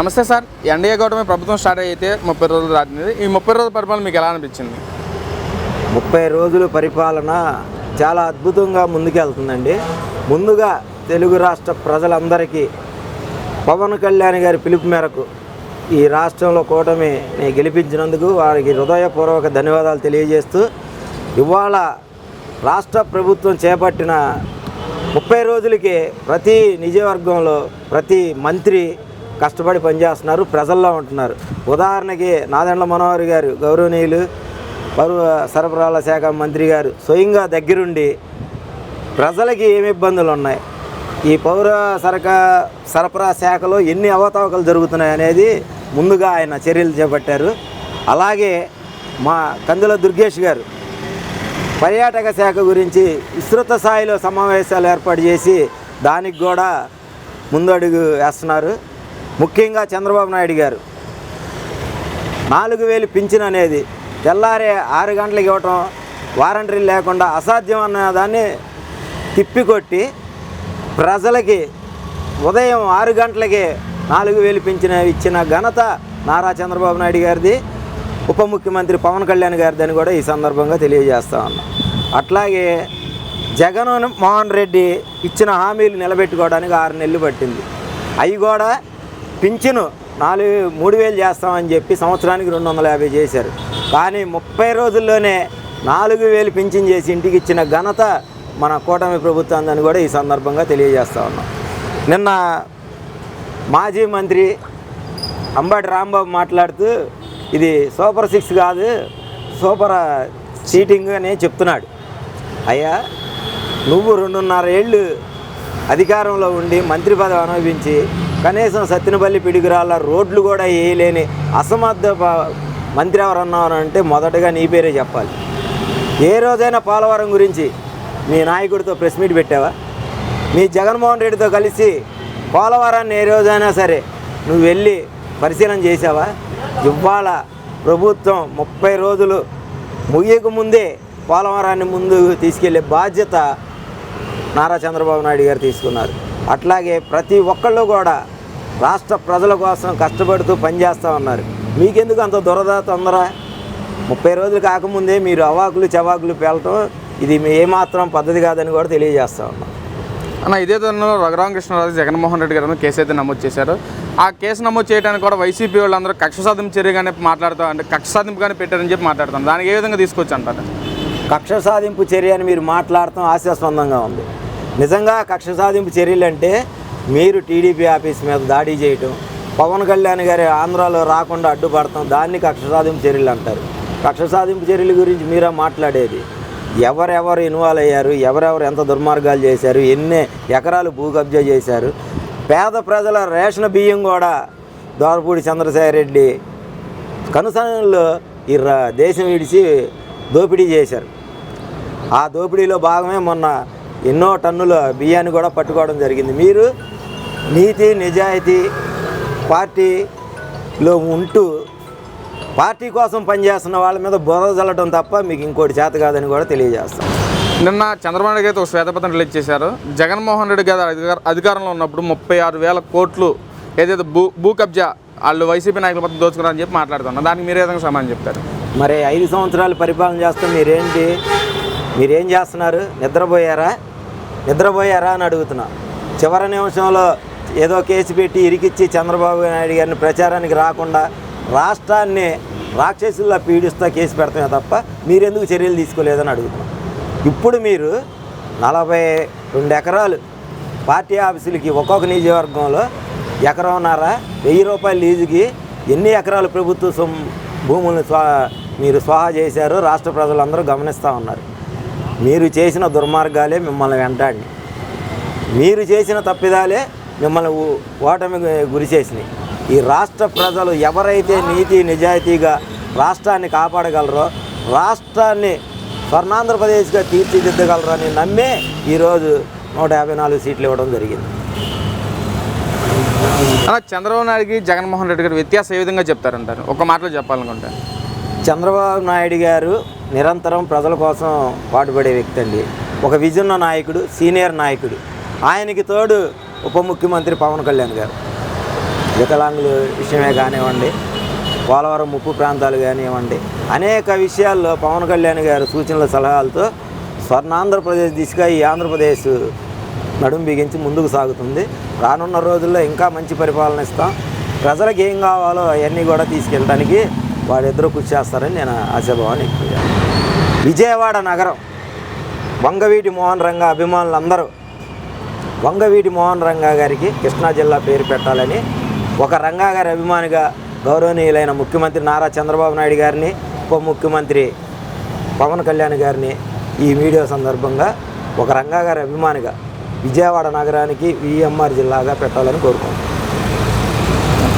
నమస్తే sir. NDA government ప్రభుత్వం start అయితే ముప్పై రోజులు దాటింది. ఈ ముప్పై రోజుల పరిపాలన మీకు ఎలా అనిపించింది? ముప్పై రోజుల పరిపాలన చాలా అద్భుతంగా ముందుకెళ్తుందండి. ముందుగా తెలుగు రాష్ట్ర ప్రజలందరికీ పవన్ కళ్యాణ్ గారి పిలుపు మేరకు ఈ రాష్ట్రంలో కూటమిని గెలిపించినందుకు వారికి హృదయపూర్వక ధన్యవాదాలు తెలియజేస్తూ ఇవాళ రాష్ట్ర ప్రభుత్వం చేపట్టిన ముప్పై రోజులకి ప్రతి నిజవర్గంలో ప్రతి మంత్రి కష్టపడి పనిచేస్తున్నారు ప్రజల్లో ఉంటున్నారు. ఉదాహరణకి నాదెండ్ల మనోహర్ గారు గౌరవనీయులు పరువు సరఫరాల శాఖ మంత్రి గారు స్వయంగా దగ్గరుండి ప్రజలకి ఏమి ఇబ్బందులు ఉన్నాయి? ఈ పౌర సరక సరఫరా శాఖలో ఎన్ని అవతావకలు జరుగుతున్నాయి అనేది ముందుగా ఆయన చర్యలు చేపట్టారు. అలాగే మా కందుల దుర్గేష్ గారు పర్యాటక శాఖ గురించి విస్తృత స్థాయిలో సమావేశాలు ఏర్పాటు చేసి దానికి కూడా ముందడుగు వేస్తున్నారు. ముఖ్యంగా చంద్రబాబు నాయుడు గారు. నాలుగు వేలు పింఛన్ అనేది తెల్లారే ఆరు గంటలకు ఇవ్వటం వారంటరీ లేకుండా అసాధ్యం అన్న దాన్ని తిప్పికొట్టి ప్రజలకి ఉదయం ఆరు గంటలకే నాలుగు వేలు పింఛన్ ఇచ్చిన ఘనత నారా చంద్రబాబు నాయుడు గారిది. ఉప ముఖ్యమంత్రి పవన్ కళ్యాణ్ గారిదని కూడా ఈ సందర్భంగా తెలియజేస్తా ఉన్నాం. అట్లాగే జగన్ మోహన్ రెడ్డి ఇచ్చిన హామీలు నిలబెట్టుకోవడానికి ఆరు నెలలు పట్టింది. అవి కూడా పింఛను నాలుగు మూడు వేలు చేస్తామని చెప్పి సంవత్సరానికి రెండు వందల యాభై చేశారు. కానీ ముప్పై రోజుల్లోనే నాలుగు వేలు పింఛన్ చేసి ఇంటికి ఇచ్చిన ఘనత మన కూటమి ప్రభుత్వాన్ని కూడా ఈ సందర్భంగా తెలియజేస్తా ఉన్నాం. నిన్న మాజీ మంత్రి అంబటి రాంబాబు మాట్లాడుతూ ఇది సూపర్ సిక్స్ కాదు సూపర్ సీటింగ్ అని చెప్తున్నాడు. అయ్యా నువ్వు రెండున్నర ఏళ్ళు అధికారంలో ఉండి మంత్రి పదవి అనుభవించి కనీసం సత్తినపల్లి పిడుగురాళ్ళ రోడ్లు కూడా వేయలేని అసమర్థ మంత్రి ఎవరన్నారు మొదటగా నీ పేరే చెప్పాలి. ఏ రోజైనా పోలవరం గురించి మీ నాయకుడితో ప్రెస్ మీట్ పెట్టావా? మీ జగన్మోహన్ రెడ్డితో కలిసి పోలవరాన్ని ఏ రోజైనా సరే నువ్వు వెళ్ళి పరిశీలన చేసావా ఇవాళ ప్రభుత్వం ముప్పై రోజులు ముగియక ముందే పోలవరాన్ని ముందు తీసుకెళ్ళే బాధ్యత నారా చంద్రబాబు నాయుడు గారు తీసుకున్నారు. అట్లాగే ప్రతి ఒక్కళ్ళు కూడా రాష్ట్ర ప్రజల కోసం కష్టపడుతూ పనిచేస్తూ ఉన్నారు. మీకెందుకు అంత దురద తొందర? ముప్పై రోజులు కాకముందే మీరు అవాకులు చవాకులు పేలటం ఇది ఏమాత్రం పద్ధతి కాదని కూడా తెలియజేస్తా ఉన్నాం. అన్న ఇదే తరుణంలో రఘురామకృష్ణరాజు జగన్మోహన్ రెడ్డి గారు కేసు అయితే నమోదు చేశారు. ఆ కేసు నమోదు చేయడానికి కూడా వైసీపీ వాళ్ళందరూ కక్ష సాధింపు చర్యగానే మాట్లాడుతూ అంటే కక్ష సాధింపుగానే పెట్టారని చెప్పి మాట్లాడుతాను దానికి ఏ విధంగా తీసుకొచ్చి అంటారు కక్ష సాధింపు చర్య అని మీరు మాట్లాడటం హాస్యాస్పందంగా ఉంది. నిజంగా కక్ష సాధింపు చర్యలు అంటే మీరు టీడీపీ ఆఫీస్ మీద దాడి చేయటం పవన్ కళ్యాణ్ గారి ఆంధ్రాలో రాకుండా అడ్డుపడటం దాన్ని కక్ష సాధింపు చర్యలు అంటారు. కక్ష సాధింపు చర్యల గురించి మీరా మాట్లాడేది? ఎవరెవరు ఇన్వాల్వ్ అయ్యారు? ఎవరెవరు ఎంత దుర్మార్గాలు చేశారు? ఎన్ని ఎకరాలు భూ కబ్జా చేశారు? పేద ప్రజల రేషన్ బియ్యం కూడా దోరపూడి చంద్రశేఖర్ రెడ్డి కనుసనల్లో ఈ రా- దేశం విడిచి దోపిడీ చేశారు. ఆ దోపిడీలో భాగమే మొన్న ఎన్నో టన్నుల బియ్యాన్ని కూడా పట్టుకోవడం జరిగింది. మీరు నీతి నిజాయితీ పార్టీలో ఉంటూ పార్టీ కోసం పనిచేస్తున్న వాళ్ళ మీద బురద చల్లడం తప్ప మీకు ఇంకోటి చేత కాదని కూడా తెలియజేస్తాం. నిన్న చంద్రబాబు నాయుడు గారు ఒక శ్వేతపత్రం రిలీజ్ చేశారు. జగన్మోహన్ రెడ్డి గారు అధికార అధికారంలో ఉన్నప్పుడు ముప్పై ఆరు వేల కోట్లు ఏదైతే భూ భూ కబ్జా వాళ్ళు వైసీపీ నాయకుల పట్ల దోచుకున్నారని చెప్పి మాట్లాడుతున్నారు. దానికి మీరు ఏ విధంగా సమాధానం చెప్తారు? మరి ఐదు సంవత్సరాలు పరిపాలన చేస్తూ మీరేంటి? మీరేం చేస్తున్నారు? నిద్రపోయారా? నిద్రపోయారా అని అడుగుతున్నా. చివరి నిమిషంలో ఏదో కేసు పెట్టి ఇరికిచ్చి చంద్రబాబు నాయుడు గారిని ప్రచారానికి రాకుండా రాష్ట్రాన్ని రాక్షసుల్లా పీడిస్తా కేసు పెడతామే తప్ప మీరెందుకు చర్యలు తీసుకోలేదని అడుగుతున్నాం. ఇప్పుడు మీరు నలభై రెండు ఎకరాలు పార్టీ ఆఫీసులకి ఒక్కొక్క నియోజకవర్గంలో ఎకరంన్నర వెయ్యి రూపాయల లీజుకి ఎన్ని ఎకరాలు ప్రభుత్వ భూములను స్వా మీరు స్వాహా చేశారో రాష్ట్ర ప్రజలందరూ గమనిస్తూ ఉన్నారు. మీరు చేసిన దుర్మార్గాలే మిమ్మల్ని వెంటాడి మీరు చేసిన తప్పిదాలే మిమ్మల్ని ఓటమి గురిచేసినాయి గురి చేసినాయి. ఈ రాష్ట్ర ప్రజలు ఎవరైతే నీతి నిజాయితీగా రాష్ట్రాన్ని కాపాడగలరో రాష్ట్రాన్ని స్వర్ణాంధ్రప్రదేశ్గా తీర్చిదిద్దగలరని అని నమ్మే ఈరోజు నూట యాభై నాలుగు సీట్లు ఇవ్వడం జరిగింది. అలా చంద్రబాబు నాయుడుకి జగన్మోహన్ రెడ్డి గారు వ్యత్యాసం ఏ విధంగా చెప్తారంటారు? ఒక మాటలో చెప్పాలనుకుంటారు చంద్రబాబు నాయుడు గారు నిరంతరం ప్రజల కోసం పాటుపడే వ్యక్తి అండి. ఒక విజన్న నాయకుడు సీనియర్ నాయకుడు. ఆయనకి తోడు ఉప ముఖ్యమంత్రి పవన్ కళ్యాణ్ గారు. వికలాంగుల విషయమే కానివ్వండి పోలవరం ముప్పు ప్రాంతాలు కానివ్వండి అనేక విషయాల్లో పవన్ కళ్యాణ్ గారు సూచనల సలహాలతో స్వర్ణాంధ్రప్రదేశ్ దిశగా ఈ ఆంధ్రప్రదేశ్ నడుం బిగించి ముందుకు సాగుతుంది. రానున్న రోజుల్లో ఇంకా మంచి పరిపాలన ఇస్తాం. ప్రజలకు ఏం కావాలో అవన్నీ కూడా తీసుకెళ్ళడానికి వాళ్ళిద్దరూ కృషి చేస్తారని నేను ఆశాభావాన్ని ఎక్కువ విజయవాడ నగరం. వంగవీటి మోహన్ రంగ అభిమానులందరూ వంగవీటి మోహన్ రంగా గారికి కృష్ణా జిల్లా పేరు పెట్టాలని ఒక రంగా గారి అభిమానిగా గౌరవనీయులైన ముఖ్యమంత్రి నారా చంద్రబాబు నాయుడు గారిని ఉప ముఖ్యమంత్రి పవన్ కళ్యాణ్ గారిని ఈ వీడియో సందర్భంగా ఒక రంగా గారి అభిమానిగా విజయవాడ నగరానికి విఎంఆర్ జిల్లాగా పెట్టాలని కోరుకుంటున్నాను.